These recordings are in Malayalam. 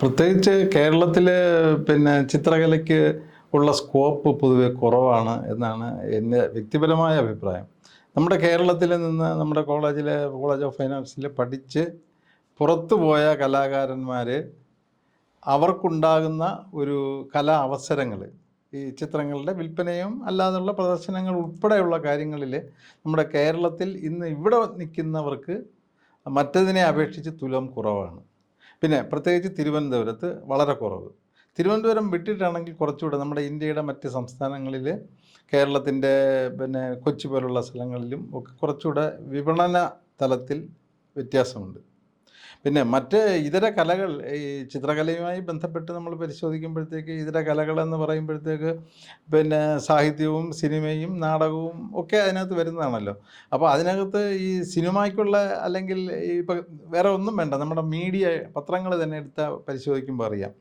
പ്രത്യേകിച്ച് കേരളത്തിൽ പിന്നെ ചിത്രകലയ്ക്ക് ഉള്ള സ്കോപ്പ് പൊതുവെ കുറവാണ് എന്നാണ് എന്റെ വ്യക്തിപരമായ അഭിപ്രായം. നമ്മുടെ കേരളത്തിൽ നിന്ന് നമ്മുടെ കോളേജിലെ കോളേജ് ഓഫ് ഫൈനാൻസിൽ പഠിച്ച് പുറത്തു പോയ കലാകാരന്മാർ അവർക്കുണ്ടാകുന്ന ഒരു കലാ അവസരങ്ങൾ ഈ ചിത്രങ്ങളുടെ വിൽപ്പനയും അല്ലാതെയുള്ള പ്രദർശനങ്ങൾ ഉൾപ്പെടെയുള്ള കാര്യങ്ങളിൽ നമ്മുടെ കേരളത്തിൽ ഇന്ന് ഇവിടെ നിൽക്കുന്നവർക്ക് മറ്റതിനെ അപേക്ഷിച്ച് തുലം കുറവാണ്. പിന്നെ പ്രത്യേകിച്ച് തിരുവനന്തപുരത്ത് വളരെ കുറവ്. തിരുവനന്തപുരം വിട്ടിട്ടാണെങ്കിൽ കുറച്ചുകൂടെ നമ്മുടെ ഇന്ത്യയുടെ മറ്റ് സംസ്ഥാനങ്ങളിൽ കേരളത്തിന്റെ പിന്നെ കൊച്ചി പോലുള്ള സ്ഥലങ്ങളിലും ഒക്കെ കുറച്ചുകൂടെ വിപണന തലത്തിൽ വ്യത്യാസമുണ്ട്. പിന്നെ മറ്റ് ഇതര കലകൾ ഈ ചിത്രകലയുമായി ബന്ധപ്പെട്ട് നമ്മൾ പരിശോധിക്കുമ്പോഴത്തേക്ക് ഇതര കലകളെന്ന് പറയുമ്പോഴത്തേക്ക് പിന്നെ സാഹിത്യവും സിനിമയും നാടകവും ഒക്കെ അതിനകത്ത് വരുന്നതാണല്ലോ. അപ്പോൾ അതിനകത്ത് ഈ സിനിമയ്ക്കുള്ള അല്ലെങ്കിൽ ഇപ്പം വേറെ ഒന്നും വേണ്ട നമ്മുടെ മീഡിയ പത്രങ്ങൾ തന്നെ എടുത്താൽ പരിശോധിക്കുമ്പോൾ അറിയാം.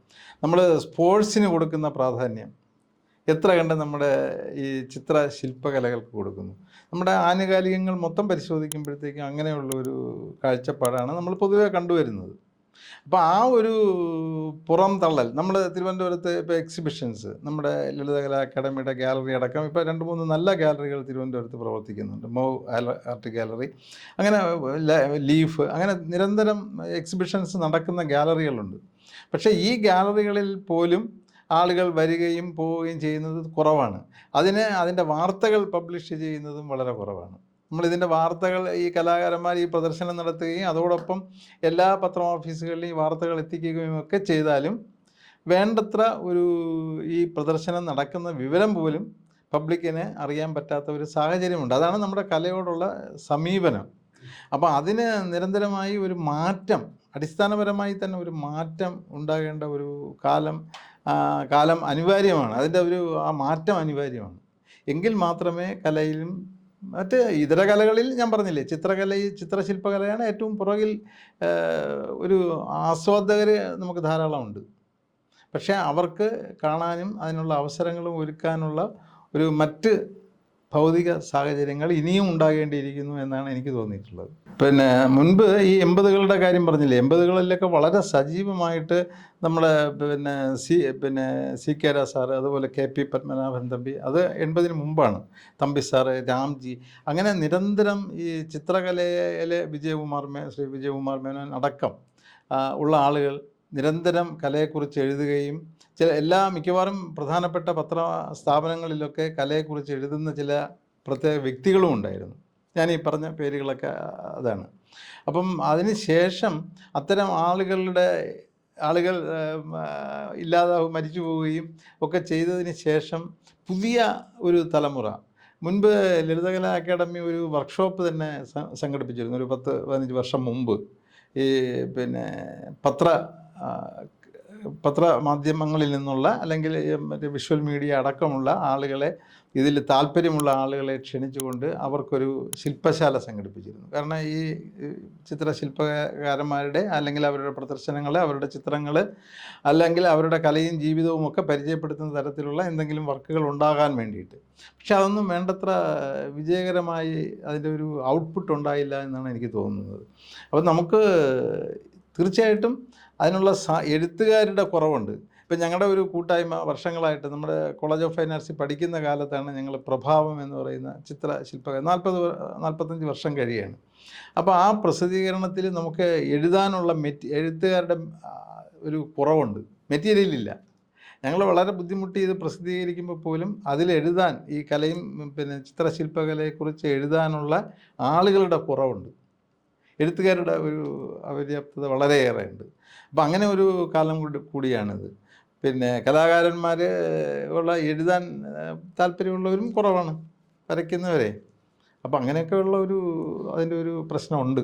നമ്മൾ സ്പോർട്സിന് കൊടുക്കുന്ന പ്രാധാന്യം. എത്ര കണ്ട് നമ്മുടെ ഈ ചിത്ര ശില്പകലകൾക്ക് കൊടുക്കുന്നു? നമ്മുടെ ആനുകാലികങ്ങൾ മൊത്തം പരിശോധിക്കുമ്പോഴത്തേക്കും അങ്ങനെയുള്ള ഒരു കാഴ്ചപ്പാടാണ് നമ്മൾ പൊതുവെ കണ്ടുവരുന്നത്. അപ്പോൾ ആ ഒരു പുറം തള്ളൽ നമ്മൾ തിരുവനന്തപുരത്ത് ഇപ്പോൾ എക്സിബിഷൻസ് നമ്മുടെ ലളിതകലാ അക്കാഡമിയുടെ ഗാലറി അടക്കം ഇപ്പോൾ രണ്ട് മൂന്ന് നല്ല ഗാലറികൾ തിരുവനന്തപുരത്ത് പ്രവർത്തിക്കുന്നുണ്ട്. മോ ആർട്ട് ഗാലറി അങ്ങനെ ലീഫ് അങ്ങനെ നിരന്തരം എക്സിബിഷൻസ് നടക്കുന്ന ഗാലറികളുണ്ട് പക്ഷേ ഈ ഗാലറികളിൽ പോലും ആളുകൾ വരികയും പോവുകയും ചെയ്യുന്നത് കുറവാണ്. അതിന് അതിന്റെ വാർത്തകൾ പബ്ലിഷ് ചെയ്യുന്നതും വളരെ കുറവാണ്. നമ്മളിതിന്റെ വാർത്തകൾ ഈ കലാകാരന്മാർ ഈ പ്രദർശനം നടത്തുകയും അതോടൊപ്പം എല്ലാ പത്ര ഓഫീസുകളിലും ഈ വാർത്തകൾ എത്തിക്കുകയും ഒക്കെ ചെയ്താലും വേണ്ടത്ര ഒരു ഈ പ്രദർശനം നടക്കുന്ന വിവരം പോലും പബ്ലിക്കിന് അറിയാൻ പറ്റാത്ത ഒരു സാഹചര്യമുണ്ട്. അതാണ് നമ്മുടെ കലയോടുള്ള സമീപനം. അപ്പോൾ അതിന് നിരന്തരമായി ഒരു മാറ്റം അടിസ്ഥാനപരമായി തന്നെ ഒരു മാറ്റം ഉണ്ടാകേണ്ട ഒരു കാലം കാലം അനിവാര്യമാണ്. അതിന്റെ ഒരു ആ മാറ്റം അനിവാര്യമാണ്. എങ്കിൽ മാത്രമേ കലയിലും മറ്റ് ഇതര കലകളിൽ ഞാൻ പറഞ്ഞില്ലേ ചിത്രകല ചിത്രശില്പകലയാണ് ഏറ്റവും പുറകിൽ ഒരു ആസ്വാദകർ നമുക്ക് ധാരാളമുണ്ട്. പക്ഷേ അവർക്ക് കാണാനും അതിനുള്ള അവസരങ്ങളും ഒരുക്കാനുള്ള ഒരു മറ്റ് ഭൗതിക സാഹചര്യങ്ങൾ ഇനിയും ഉണ്ടാകേണ്ടിയിരിക്കുന്നു എന്നാണ് എനിക്ക് തോന്നിയിട്ടുള്ളത്. പിന്നെ മുൻപ് ഈ എൺപതുകളുടെ കാര്യം പറഞ്ഞില്ലേ? എൺപതുകളിലൊക്കെ വളരെ സജീവമായിട്ട് നമ്മുടെ പിന്നെ സി പിന്നെ സി കെ രാ സാറ് അതുപോലെ കെ പി പത്മനാഭൻ തമ്പി അത് എൺപതിന് മുമ്പാണ്. തമ്പി സാറ് രാംജി അങ്ങനെ നിരന്തരം ഈ ചിത്രകലയിലെ വിജയകുമാർ മേ ശ്രീ വിജയകുമാർ മേനോൻ അടക്കം ഉള്ള ആളുകൾ നിരന്തരം കലയെക്കുറിച്ച് എഴുതുകയും ചില എല്ലാ മിക്കവാറും പ്രധാനപ്പെട്ട പത്ര സ്ഥാപനങ്ങളിലൊക്കെ കലയെക്കുറിച്ച് എഴുതുന്ന ചില പ്രത്യേക വ്യക്തികളും ഉണ്ടായിരുന്നു. ഞാൻ ഈ പറഞ്ഞ പേരുകളൊക്കെ അതാണ്. അപ്പം അതിന് ശേഷം അത്തരം ആളുകളുടെ ആളുകൾ ഇല്ലാതെ മരിച്ചു പോവുകയും ഒക്കെ ചെയ്തതിന് ശേഷം പുതിയ ഒരു തലമുറ. മുൻപ് ലളിതകലാ അക്കാദമി ഒരു വർക്ക്ഷോപ്പ് തന്നെ സംഘടിപ്പിച്ചിരുന്നു. ഒരു പത്ത് പതിനഞ്ച് വർഷം മുമ്പ്. ഈ പിന്നെ പത്ര പത്രമാധ്യമങ്ങളിൽ നിന്നുള്ള അല്ലെങ്കിൽ മറ്റേ വിഷ്വൽ മീഡിയ അടക്കമുള്ള ആളുകളെ ഇതിൽ താല്പര്യമുള്ള ആളുകളെ ക്ഷണിച്ചുകൊണ്ട് അവർക്കൊരു ശില്പശാല സംഘടിപ്പിച്ചിരുന്നു. കാരണം ഈ ചിത്രശില്പകാരന്മാരുടെ അല്ലെങ്കിൽ അവരുടെ പ്രദർശനങ്ങൾ അവരുടെ ചിത്രങ്ങൾ അല്ലെങ്കിൽ അവരുടെ കലയും ജീവിതവും ഒക്കെ പരിചയപ്പെടുത്തുന്ന തരത്തിലുള്ള എന്തെങ്കിലും വർക്കുകൾ ഉണ്ടാകാൻ വേണ്ടിയിട്ട്. പക്ഷെ അതൊന്നും വേണ്ടത്ര വിജയകരമായി അതിന്റെ ഒരു ഔട്ട്പുട്ട് ഉണ്ടായില്ല എന്നാണ് എനിക്ക് തോന്നുന്നത്. അപ്പോൾ നമുക്ക് തീർച്ചയായിട്ടും അതിനുള്ള എഴുത്തുകാരുടെ കുറവുണ്ട്. ഇപ്പം ഞങ്ങളുടെ ഒരു കൂട്ടായ്മ വർഷങ്ങളായിട്ട് നമ്മുടെ കോളേജ് ഓഫ് ഫൈൻ ആർട്സിൽ പഠിക്കുന്ന കാലത്താണ് ഞങ്ങൾ പ്രഭാവം എന്ന് പറയുന്ന ചിത്ര ശില്പ നാൽപ്പത് നാൽപ്പത്തഞ്ച് വർഷം കഴിയാണ്. അപ്പോൾ ആ പ്രസിദ്ധീകരണത്തിൽ നമുക്ക് എഴുതാനുള്ള മെറ്റി എഴുത്തുകാരുടെ ഒരു കുറവുണ്ട്. മെറ്റീരിയൽ ഇല്ല. ഞങ്ങൾ വളരെ ബുദ്ധിമുട്ടി ഇത് പ്രസിദ്ധീകരിക്കുമ്പോൾ പോലും അതിലെഴുതാൻ ഈ കലയും പിന്നെ ചിത്രശില്പകലയെക്കുറിച്ച് എഴുതാനുള്ള ആളുകളുടെ കുറവുണ്ട്. എഴുത്തുകാരുടെ ഒരു അപര്യാപ്തത വളരെയേറെ ഉണ്ട് അപ്പം അങ്ങനെ ഒരു കാലം കൂടി കൂടിയാണിത്. പിന്നെ കലാകാരന്മാർ ഉള്ള എഴുതാൻ താല്പര്യമുള്ളവരും കുറവാണ്. വരയ്ക്കുന്നവരെ. അപ്പം അങ്ങനെയൊക്കെ ഉള്ള ഒരു അതിന്റെ ഒരു പ്രശ്നമുണ്ട്.